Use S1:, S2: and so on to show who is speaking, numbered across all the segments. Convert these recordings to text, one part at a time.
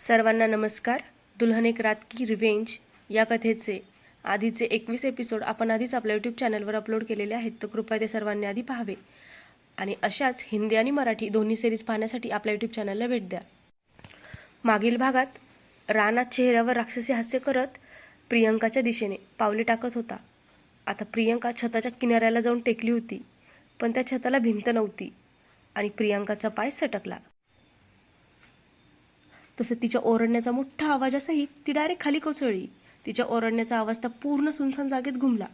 S1: सर्वांना नमस्कार. दुल्हन एक रात की रिवेंज या कथेचे आधीचे एकवीस एपिसोड आपण आधीच आपल्या यूट्यूब चॅनलवर अपलोड केलेले आहेत. तर कृपया ते सर्वांनी आधी पाहावे. आणि अशाच हिंदी आणि मराठी दोन्ही सिरीज पाहण्यासाठी आपल्या यूट्यूब चॅनलला भेट द्या. मागील भागात राणा चेहऱ्यावर राक्षसी हास्य करत प्रियंकाच्या दिशेने पावले टाकत होता. आता प्रियंका छताच्या किनाऱ्याला जाऊन टेकली होती पण त्या छताला भिंत नव्हती आणि प्रियंकाचा पाय सटकला. तसं तिच्या ओरडण्याचा मोठा आवाजासहित ती डायरेक्ट खाली कोसळली. तिच्या ओरडण्याचा आवाज त्या पूर्ण सुनसान जागेत घुमला.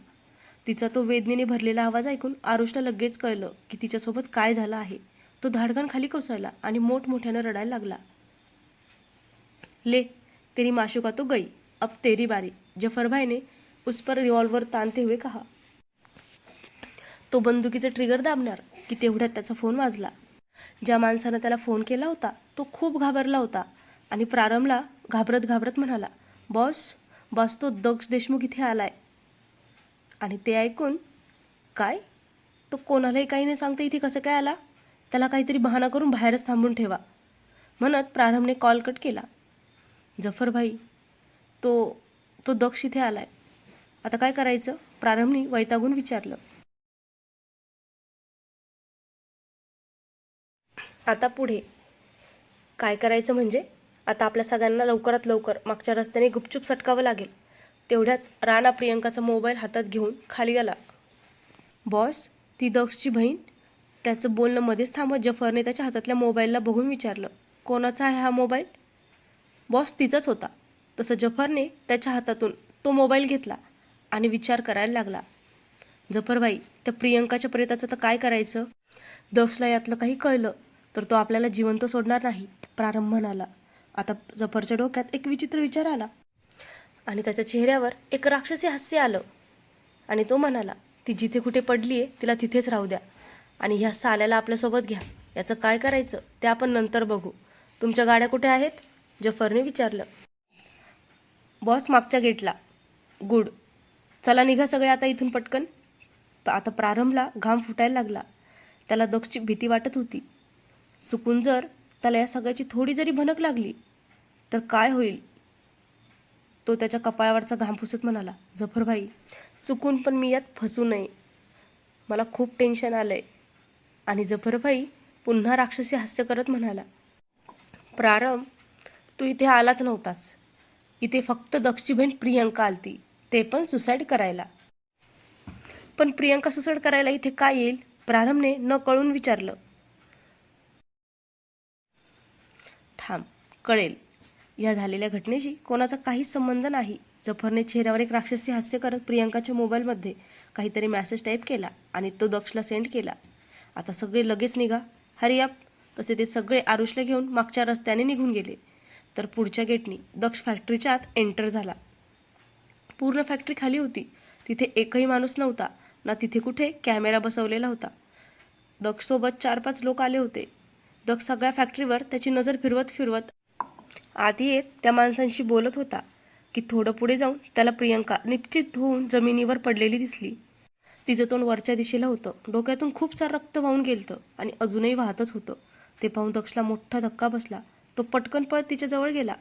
S1: तिचा तो वेदनेने भरलेला आवाज ऐकून आरुषला लगेच कळलं की तिच्यासोबत काय झालं आहे. तो धाडकन खाली कोसळला आणि मोठमोठ्यानं रडायला लागला. ले तेरी माशुका तो गई? अब तेरी बारी. जफर उस पर रिवॉल्वर ताणते हुए कहा. तो बंदुकीचं ट्रिगर दाबणार की तेवढ्यात त्याचा फोन वाजला. ज्या माणसानं त्याला फोन केला होता तो खूप घाबरला होता. आणि प्रारंभला घाबरत घाबरत म्हणाला बॉस बॉस तो दक्ष देशमुख इथे आलाय. आणि ते ऐकून काय? तो कोणालाही काही नाही सांगता इथे कसं काय आला? त्याला काहीतरी बहाणा करून बाहेरच थांबून ठेवा. म्हणत प्रारंभने कॉल कट केला. जफरभाई तो तो दक्ष इथे आलाय. आता काय करायचं? प्रारंभने वैतागून विचारलं. आता पुढे काय करायचं म्हणजे? आता आपल्या सगळ्यांना लवकरात लवकर मागच्या रस्त्याने गुपचूप सटकावं लागेल. तेवढ्यात राणा प्रियंकाचा मोबाईल हातात घेऊन खाली गेला बॉस ती दक्षची बहीण? त्याचं बोलणं मध्येच थांबत जफरने त्याच्या हातातल्या मोबाईलला बघून विचारलं कोणाचा आहे हा मोबाईल? बॉस तिचाच होता. तसं जफरने त्याच्या हातातून तो मोबाईल घेतला आणि विचार करायला लागला. जफरबाई त्या प्रियंकाच्या प्रेताचं तर काय करायचं? दक्षला यातलं काही कळलं तर तो आपल्याला जिवंत सोडणार नाही प्रारंभ म्हणाला. आता जफरच्या डोक्यात एक विचित्र विचार आला. आणि त्याच्या चेहऱ्यावर एक राक्षसी हास्य आलं. आणि तो म्हणाला ती जिथे कुठे पडली आहे तिला तिथेच राहू द्या. आणि ह्या साल्याला आपल्यासोबत घ्या. याचं काय करायचं ते आपण नंतर बघू. तुमच्या गाड्या कुठे आहेत? जफरने विचारलं. बॉस मागच्या गेटला. गुड. चला निघा सगळे आता इथून पटकन. आता प्रारंभला घाम फुटायला लागला. त्याला दक्षची भीती वाटत होती. चुकून जर त्याला या सगळ्याची थोडी जरी भनक लागली तर काय होईल? तो त्याच्या कपाळावरचा घाम पुसत म्हणाला जफरभाई चुकून पण मी यात फसू नये. मला खूप टेन्शन आलंय. आणि जफरभाई पुन्हा राक्षसी हास्य करत म्हणाला प्रारंभ तू इथे आलाच नव्हतास. इथे फक्त दक्षची बहीण प्रियंका आलती. ते पण सुसाईड करायला. पण प्रियंका सुसाईड करायला इथे काय येईल? प्रारंभने न कळून विचारलं. थांब कळेल. या झालेल्या घटनेशी कोणाचा काहीच संबंध नाही. जफरने चेहऱ्यावर एक राक्षसी हास्य करत प्रियंकाच्या मोबाईलमध्ये काहीतरी मॅसेज टाईप केला आणि तो दक्षला सेंड केला. आता सगळे लगेच निघा. हरियाप तसे ते सगळे आरुषला घेऊन मागच्या रस्त्याने निघून गेले. तर पुढच्या गेटनी दक्ष फॅक्टरीच्या आत एंटर झाला. पूर्ण फॅक्टरी खाली होती. तिथे एकही माणूस नव्हता. ना तिथे कुठे कॅमेरा बसवलेला होता. दक्षसोबत चार पाच लोक आले होते. दक्ष सगळ्या फॅक्टरीवर त्याची नजर फिरवत फिरवत आधी येत त्या माणसांशी बोलत होता की थोडं पुढे जाऊन त्याला प्रियंका निश्चित होऊन जमिनीवर पडलेली दिसली. तिचं तोंड वरच्या दिशेला होतं. डोक्यातून खूप सारं रक्त वाहून गेलतं आणि अजूनही वाहतच होतं. ते पाहून दक्षला मोठा धक्का बसला. तो पटकन पळत तिच्याजवळ गेला.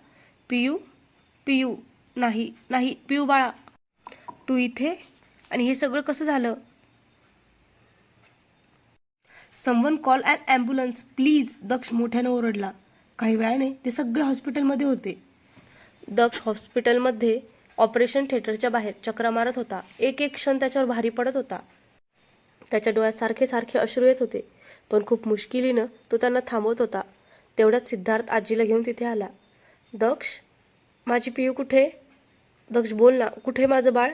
S1: पियू पियू नाही नाही पियू बाळा. तू इथे? आणि हे सगळं कसं झालं? Someone call and ambulance please Daksh मोठ्यानं ओरडला. काही वेळाने ते सगळे हॉस्पिटलमध्ये होते. दक्ष हॉस्पिटलमध्ये ऑपरेशन थिएटरच्या बाहेर चक्रा मारत होता. एक एक क्षण त्याच्यावर भारी पडत होता. त्याच्या डोळ्यात सारखे सारखे अश्रू येत होते. पण खूप मुश्किलीनं तो त्यांना थांबवत होता. तेवढ्यात सिद्धार्थ आजीला घेऊन तिथे आला. दक्ष माझी पियू कुठे? दक्ष बोल ना. कुठे माझं बाळ?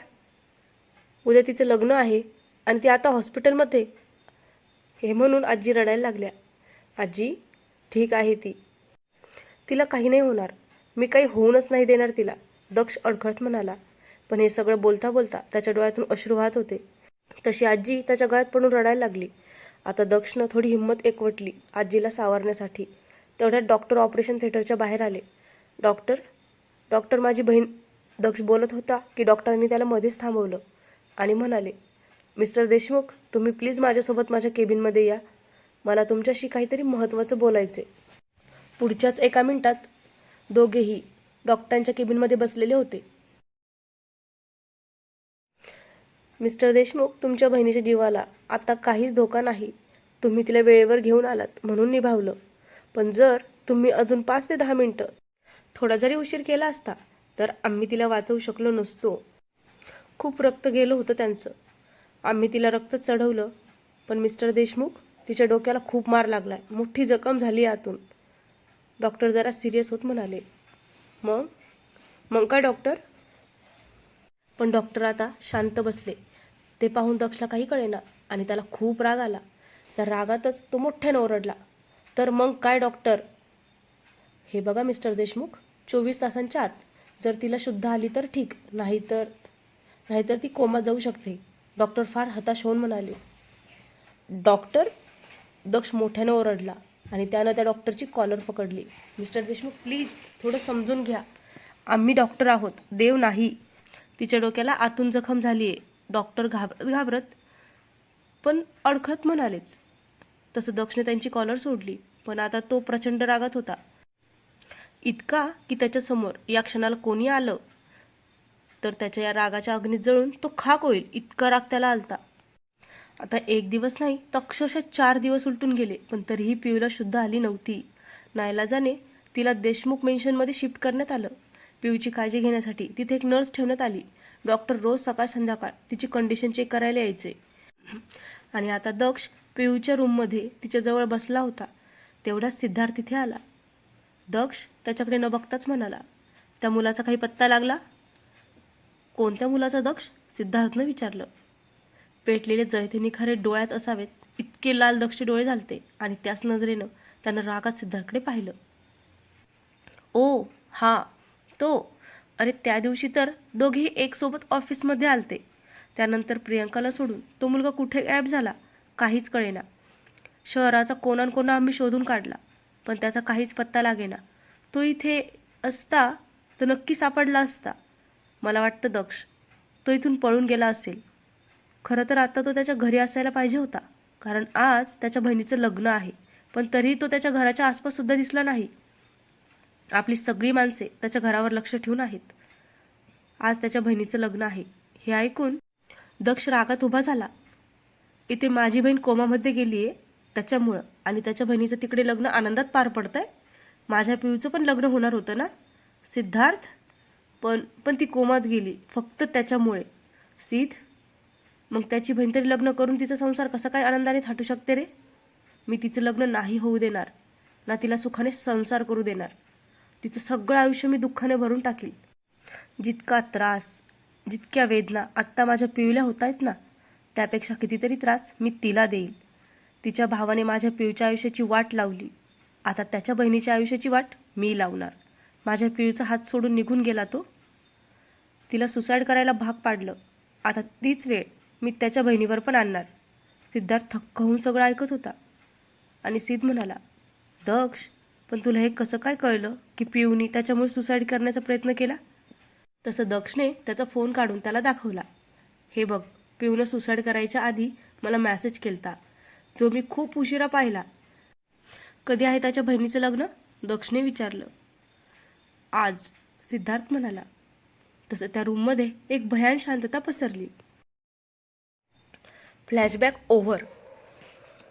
S1: उद्या तिचं लग्न आहे आणि ती आता हॉस्पिटलमध्ये. हे म्हणून आजी रडायला लागल्या. आजी ठीक आहे ती. तिला काही नाही होणार. मी काही होऊनच नाही देणार तिला. दक्ष अडखळत म्हणाला. पण हे सगळं बोलता बोलता त्याच्या डोळ्यातून अश्रू वाहत होते. तशी आजी त्याच्या गळ्यात पडून रडायला लागली. आता दक्षनं थोडी हिंमत एकवटली आजीला सावरण्यासाठी. तेवढ्यात डॉक्टर ऑपरेशन थिएटरच्या बाहेर आले. डॉक्टर डॉक्टर माझी बहीण. दक्ष बोलत होता की डॉक्टरांनी त्याला मध्येच थांबवलं आणि म्हणाले मिस्टर देशमुख तुम्ही प्लीज माझ्यासोबत माझ्या केबिनमध्ये या. मला तुमच्याशी काहीतरी महत्त्वाचं बोलायचे पुढच्याच एका मिनिटात दोघेही डॉक्टरांच्या केबिनमध्ये बसलेले होते. मिस्टर देशमुख तुमच्या बहिणीच्या जीवाला आता काहीच धोका नाही. तुम्ही तिला वेळेवर घेऊन आलात म्हणून निभावलं. पण जर तुम्ही अजून पाच ते दहा मिनटं थोडा जरी उशीर केला असता तर आम्ही तिला वाचवू शकलो नसतो. खूप रक्त गेलं होतं त्यांचं. आम्ही तिला रक्त चढवलं पण मिस्टर देशमुख तिच्या डोक्याला खूप मार लागलाय. मोठी जखम झाली आतून. डॉक्टर जरा सिरियस होत म्हणाले. मग? मग काय डॉक्टर? पण डॉक्टर आता शांत बसले. ते पाहून दक्षला काही कळेना आणि त्याला खूप राग आला. त्या रागातच तो मोठ्यानं ओरडला. तर मग काय डॉक्टर? हे बघा मिस्टर देशमुख चोवीस तासांच्या आत जर तिला शुद्ध आली तर ठीक नाहीतर नाहीतर ती कोमात जाऊ शकते. डॉक्टर फार हताश होऊन म्हणाले. डॉक्टर दक्ष मोठ्यानं ओरडला आणि त्यानं त्या डॉक्टरची कॉलर पकडली. मिस्टर देशमुख प्लीज थोडं समजून घ्या. आम्ही डॉक्टर आहोत देव नाही. तिच्या डोक्याला आतून जखम झाली आहे डॉक्टर घाबरत घाबरत पण अडखत म्हणालेच. तसं दक्षने त्यांची कॉलर सोडली पण आता तो प्रचंड रागात होता. इतका की त्याच्यासमोर या क्षणाला कोणी आलं? तर त्याच्या या रागाच्या अग्नीत जळून तो खाक होईल इतका राग त्याला आलता. आता एक दिवस नाही तर अक्षरशः चार दिवस उलटून गेले पण तरीही पियूला शुद्ध आली नव्हती. नायलाजाने तिला देशमुख मेन्शनमध्ये शिफ्ट करण्यात आलं. पिऊची काळजी घेण्यासाठी तिथे एक नर्स ठेवण्यात आली. डॉक्टर रोज सकाळ संध्याकाळ तिची कंडिशन चेक करायला यायचे. आणि आता दक्ष पिऊच्या रूममध्ये तिच्याजवळ बसला होता. तेवढाच सिद्धार्थ तिथे आला. दक्ष त्याच्याकडे न बघताच म्हणाला त्या मुलाचा काही पत्ता लागला? कोणत्या मुलाचा दक्ष? सिद्धार्थनं विचारलं. पेटलेले जळते निखारे डोळ्यात असावेत. इतके लाल दक्ष डोळे झालते आणि त्याच नजरेनं त्यानं रागात सिद्धार्थकडे पाहिलं. ओ हा तो. अरे त्या दिवशी तर दोघेही एकसोबत ऑफिसमध्ये आलते. त्यानंतर प्रियंकाला सोडून तो मुलगा कुठे गायब झाला काहीच कळेना. शहराचा कोणान कोणा आम्ही शोधून काढला पण त्याचा काहीच पत्ता लागेना. तो इथे असता तर नक्की सापडला असता. मला वाटतं दक्ष. तो इथून पळून गेला असेल. खरं तर आता तो त्याच्या घरी असायला पाहिजे होता. कारण आज त्याच्या बहिणीचं लग्न आहे. पण तरीही तो त्याच्या घराच्या आसपास सुद्धा दिसला नाही. आपली सगळी माणसे त्याच्या घरावर लक्ष ठेवून आहेत. आज त्याच्या बहिणीचं लग्न आहे. हे ऐकून दक्ष रागात उभा झाला. इथे माझी बहीण कोमामध्ये गेली आहे त्याच्यामुळं. आणि त्याच्या बहिणीचं तिकडे लग्न आनंदात पार पडतंय. माझ्या पिऊचं पण लग्न होणार होतं ना? सिद्धार्थ? पण पण ती कोमात गेली फक्त त्याच्यामुळे. सीत मग त्याची बहीण तरी लग्न करून तिचा संसार कसा काय आनंदाने थाटू शकते रे? मी तिचं लग्न नाही होऊ देणार ना तिला सुखाने संसार करू देणार. तिचं सगळं आयुष्य मी दुःखाने भरून टाकील. जितका त्रास जितक्या वेदना आत्ता माझ्या पिऊला होत आहेत ना त्यापेक्षा कितीतरी त्रास मी तिला देईल. तिच्या भावाने माझ्या पिऊच्या आयुष्याची वाट लावली. आता त्याच्या बहिणीच्या आयुष्याची वाट मी लावणार. माझ्या पिऊचा हात सोडून निघून गेला तो. तिला सुसाईड करायला भाग पाडलं. आता तीच वेळ मी त्याच्या बहिणीवर पण आणणार. सिद्धार्थ थक्क होऊन सगळं ऐकत होता. आणि सिद्ध म्हणाला दक्ष पण तुला हे कसं काय कळलं की पिऊनी त्याच्यामुळे सुसाईड करण्याचा प्रयत्न केला? तसं दक्षने त्याचा फोन काढून त्याला दाखवला. हे बघ पिऊनं सुसाईड करायच्या आधी मला मॅसेज केलता जो मी खूप उशिरा पाहिला. कधी आहे त्याच्या बहिणीचं लग्न? दक्षने विचारलं. आज सिद्धार्थ म्हणाला तसं त्या रूममध्ये एक भयान शांतता पसरली. फ्लॅशबॅक ओव्हर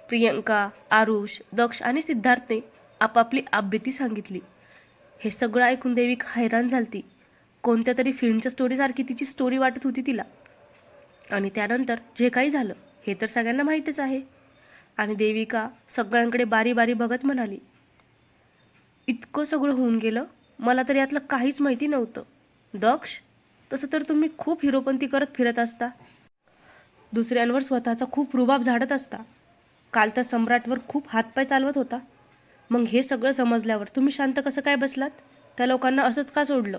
S1: प्रियंका आरुष दक्ष आणि सिद्धार्थने आपापली आभ्यती सांगितली. हे सगळं ऐकून देविक हैराण झालती. कोणत्या तरी फिल्मच्या स्टोरीसारखी तिची स्टोरी वाटत होती तिला. आणि त्यानंतर जे काही झालं हे तर सगळ्यांना माहीतच आहे. आणि देविका सगळ्यांकडे बारी बारी बघत म्हणाली इतकं सगळं होऊन गेलं? मला तर यातलं काहीच माहिती नव्हतं. दक्ष तसं तर तुम्ही खूप हिरोपंती करत फिरत असता. दुसऱ्यांवर स्वतःचा खूप रुबाब झाडत असता. काल तर सम्राटवर खूप हातपाय चालवत होता. मग हे सगळं समजल्यावर तुम्ही शांत कसं काय बसलात? त्या लोकांना असंच का सोडलं?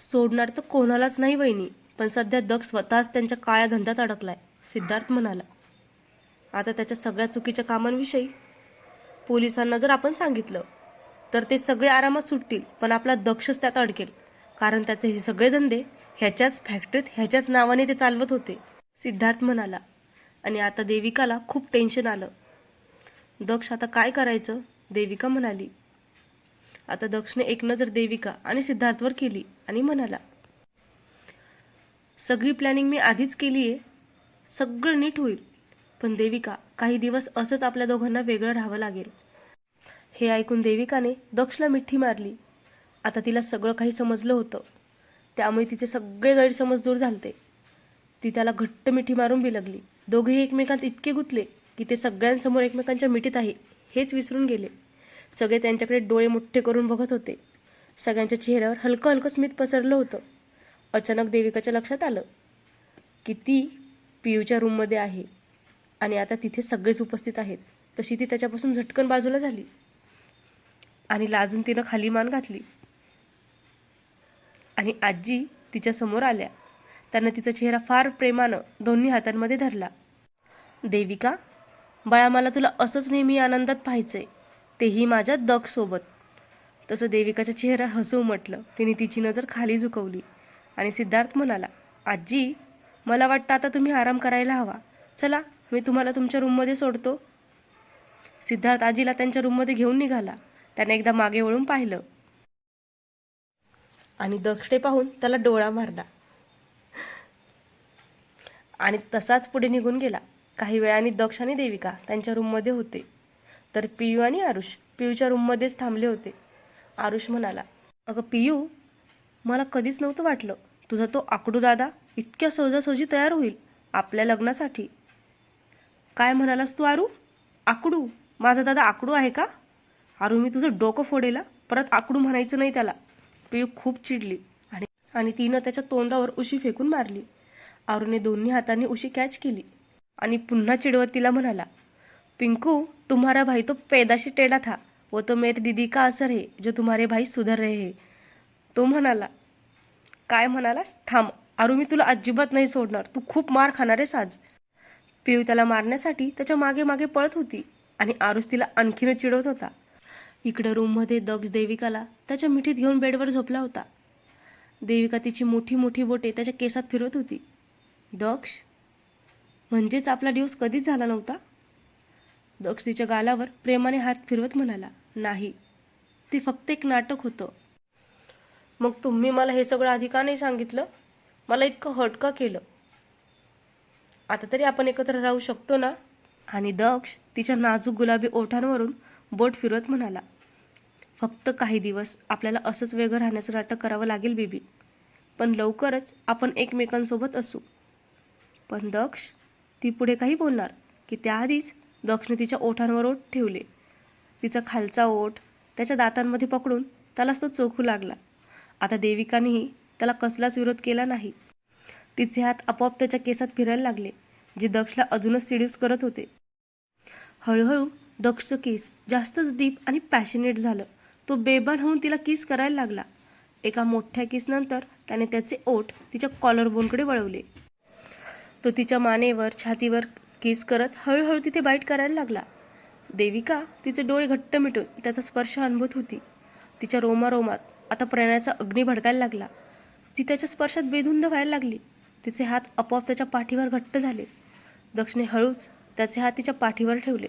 S1: सोडणार तर कोणालाच नाही वहिनी पण सध्या दक्ष स्वतःच त्यांच्या काळ्या धंद्यात अडकलाय सिद्धार्थ म्हणाला. आता त्याच्या सगळ्या चुकीच्या कामांविषयी. पोलिसांना जर आपण सांगितलं तर ते सगळे आरामात सुटतील पण आपला दक्षच त्यात अडकेल. कारण त्याचे हे सगळे धंदे ह्याच्याच फॅक्टरीत ह्याच्याच नावाने ते चालवत होते. सिद्धार्थ म्हणाला आणि आता देविकाला खूप टेन्शन आलं. दक्ष आता काय करायचं? देविका म्हणाली आता दक्षने एक नजर देविका आणि सिद्धार्थवर केली. आणि म्हणाला सगळी प्लॅनिंग मी आधीच केली आहे सगळं नीट होईल. पण देविका काही दिवस असंच आपल्या दोघांना वेगळं राहावं लागेल. हे ऐकून देविकाने दक्षला मिठी मारली. आता तिला सगळं काही समजलं होतं. त्यामुळे तिचे सगळे गैरसमज दूर झालते. ती त्याला घट्ट मिठी मारून बिलगली. दोघेही एकमेकांत इतके गुंतले की ते सगळ्यांसमोर एकमेकांच्या मिठीत आहे हेच विसरून गेले. सगळे त्यांच्याकडे डोळे मोठे करून बघत होते. सगळ्यांच्या चेहऱ्यावर हलकं हलकं स्मित पसरलं होतं. अचानक देविकाच्या लक्षात आलं की ती पियूच्या रूममध्ये आहे आणि आता तिथे सगळेच उपस्थित आहेत. तशी ती त्याच्यापासून झटकन बाजूला झाली. आणि लाजून तिनं खाली मान घातली. आणि आजी तिच्यासमोर आल्या. त्यानं तिचा चेहरा फार प्रेमानं दोन्ही हातांमध्ये धरला. देविका बाळा मला तुला असंच नेहमी आनंदात पाहायचंय. तेही माझ्या दगसोबत तसं देविकाच्या चेहरा हसू उमटलं. तिने तिची नजर खाली झुकवली आणि सिद्धार्थ म्हणाला आजी मला वाटतं आता तुम्ही आराम करायला हवा. चला मी तुम्हाला तुमच्या रूममध्ये सोडतो. सिद्धार्थ आजीला त्यांच्या रूममध्ये घेऊन निघाला. त्याने एकदा मागे वळून पाहिलं. आणि दक्षिणे पाहून त्याला डोळा मारला. आणि तसाच पुढे निघून गेला. काही वेळाने दक्ष आणि देविका त्यांच्या रूममध्ये होते. तर पियू आणि आरुष पियूच्या रूममध्येच थांबले होते. आरुष म्हणाला अगं पियू मला कधीच नव्हतं वाटलं. तुझा तो आकडू दादा इतक्या सहजासहजी तयार होईल आपल्या लग्नासाठी. काय म्हणालास तू आरू? आकडू? माझा दादा आकडू आहे का? आरू मी तुझं डोकं फोडेला. परत आकडू म्हणायचं नाही त्याला. पियू खूप चिडली. आणि आणि तिनं त्याच्या तोंडावर उशी फेकून मारली. आरूने दोन्ही हातांनी उशी कॅच केली. आणि पुन्हा चिडवत तिला म्हणाला पिंकू तुम्हारा भाई तो पैदाशी टेढ़ा था. वो तो मेरे दीदी का असर है जो तुम्हारे भाई सुधर रहे हे. तो म्हणाला काय म्हणालास? थांब. आरू मी तुला अजिबात नाही सोडणार. तू खूप मार खाणार आहेस आज. पिऊ त्याला मारण्यासाठी त्याच्यामागे मागे पळत होती. आणि आरुष तिला आणखीनच चिडवत होता. इकडं रूममध्ये दक्ष देविकाला त्याच्या मिठीत घेऊन बेडवर झोपला होता. देविका तिची मोठी मोठी बोटे त्याच्या केसात फिरवत होती. दक्ष म्हणजेच आपला दिवस कधीच झाला नव्हता? दक्ष तिच्या गालावर प्रेमाने हात फिरवत म्हणाला नाही. ते फक्त एक नाटक होतं. मग तुम्ही मला हे सगळं आधी का नाही सांगितलं? मला इतकं हट का केलं? आता तरी आपण एकत्र राहू शकतो ना? आणि दक्ष तिच्या नाजूक गुलाबी ओठांवरून बोट फिरवत म्हणाला फक्त काही दिवस आपल्याला असंच वेगळं राहण्याचं नाटक करावं लागेल बेबी. पण लवकरच आपण एकमेकांसोबत असू. पण दक्ष ती पुढे काही बोलणार की त्याआधीच दक्षने तिच्या ओठांवर ओठ ठेवले. तिचा खालचा ओठ त्याच्या दातांमध्ये पकडून त्यालाच तो चोखू लागला. आता देविकानेही त्याला कसलाच विरोध केला नाही. तिचे हात आपोआप त्याच्या केसात फिरायला लागले जे दक्षला अजूनच सिड्यूस करत होते. हळूहळू दक्षचं केस जास्तच डीप आणि पॅशनेट झालं. तो बेभान होऊन तिला किस करायला लागला. एका मोठ्या किसनंतर त्याने त्याचे ओठ तिच्या कॉलरबोनकडे वळवले. तो तिच्या मानेवर छातीवर किस करत हळूहळू तिथे बाईट करायला लागला. देविका तिचे डोळे घट्ट मिटून त्याचा स्पर्श अनुभवत होती. तिच्या रोमारोमात आता प्रेरणाचा अग्नी भडकायला लागला. ती त्याच्या स्पर्शात बेधुंद व्हायला लागली. तिचे हात आपोआप त्याच्या पाठीवर घट्ट झाले. दक्षने हळूच त्याचे हात तिच्या पाठीवर ठेवले.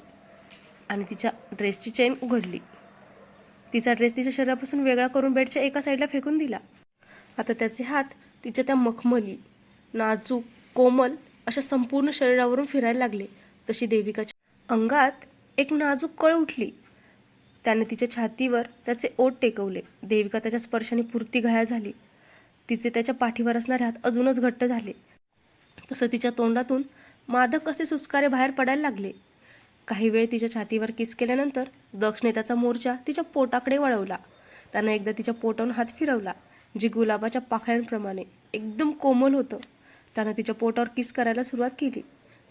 S1: आणि तिच्या ड्रेसची चेन उघडली. तिचा ड्रेस तिच्या शरीरापासून वेगळा करून बेडच्या एका साईडला फेकून दिला. आता त्याचे हात तिच्या त्या मखमली नाजूक कोमल अशा संपूर्ण शरीरावरून फिरायला लागले. तशी देविकाच्या अंगात एक नाजूक कळ उठली. त्याने तिच्या छातीवर त्याचे ओट टेकवले. देविका त्याच्या स्पर्शाने पुरती घाया झाली. तिचे त्याच्या पाठीवर असणारे हात अजूनच घट्ट झाले. तसं तिच्या तोंडातून मादक असे सुस्कारे बाहेर पडायला लागले. काही वेळ तिच्या छातीवर किस केल्यानंतर दक्षने त्याचा मोर्चा तिच्या पोटाकडे वळवला. त्यानं एकदा तिच्या पोटावरून हात फिरवला जी गुलाबाच्या पाखळ्यांप्रमाणे एकदम कोमल होतं. त्यानं तिच्या पोटावर किस करायला सुरुवात केली.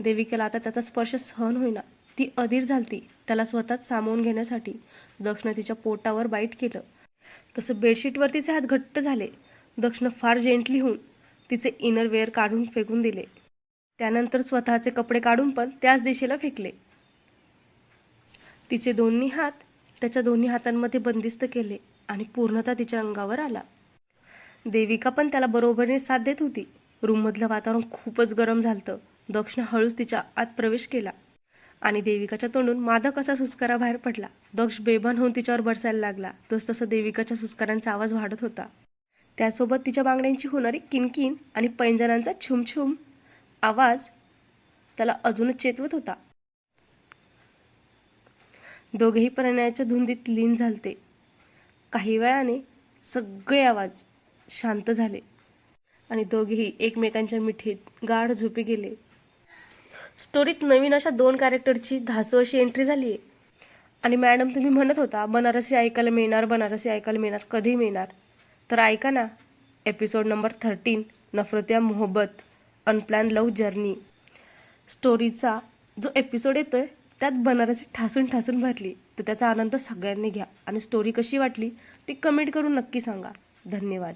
S1: देविकेला आता त्याचा स्पर्श सहन होईना. ती अधीर झालती. त्याला स्वतःच सामावून घेण्यासाठी दक्षनं तिच्या पोटावर बाईट केलं. तसं बेडशीटवर तिचे हात घट्ट झाले. दक्षनं फार जेंटली होऊन तिचे इनर वेअर काढून फेकून दिले. त्यानंतर स्वतःचे कपडे काढून पण त्याच दिशेला फेकले. तिचे दोन्ही हात त्याच्या दोन्ही हातांमध्ये बंदिस्त केले आणि पूर्णतः तिच्या अंगावर आला. देविका पण त्याला बरोबरीने साथ देत होती. रूममधलं वातावरण खूपच गरम झालतं. दक्षनं हळूच तिच्या आत प्रवेश केला आणि देविकाच्या तोंडून मादक असा सुस्कारा बाहेर पडला. दक्ष बेभान होऊन तिच्यावर बरसायला लागला. तसतसं देविकाच्या सुस्कारांचा आवाज वाढत होता. त्यासोबत तिच्या बांगड्यांची होणारी किनकिन आणि पैंजणांचा छुमछुम आवाज त्याला अजूनच चेतवत होता. दोघेही प्रणयाच्या धुंदीत लीन झालते. काही वेळाने सगळे आवाज शांत झाले आणि दोघेही एकमेकांच्या मिठीत गाढ झोपी गेले. स्टोरीत नवीन अशा दोन कॅरेक्टरची धासू अशी एंट्री झाली आहे आणि मॅडम तुम्ही म्हणत होता बनारसी ऐकायला मिळणार बनारसी ऐकायला मिळणार कधी मिळणार? तर ऐका ना एपिसोड नंबर थर्टीन नफरत्या मोहब्बत अनप्लॅन लव्ह जर्नी स्टोरीचा जो एपिसोड येतो आहे त्यात बनारसी ठासून ठासून भरली तर त्याचा आनंद सगळ्यांनी घ्या. आणि स्टोरी कशी वाटली ती कमेंट करून नक्की सांगा. धन्यवाद.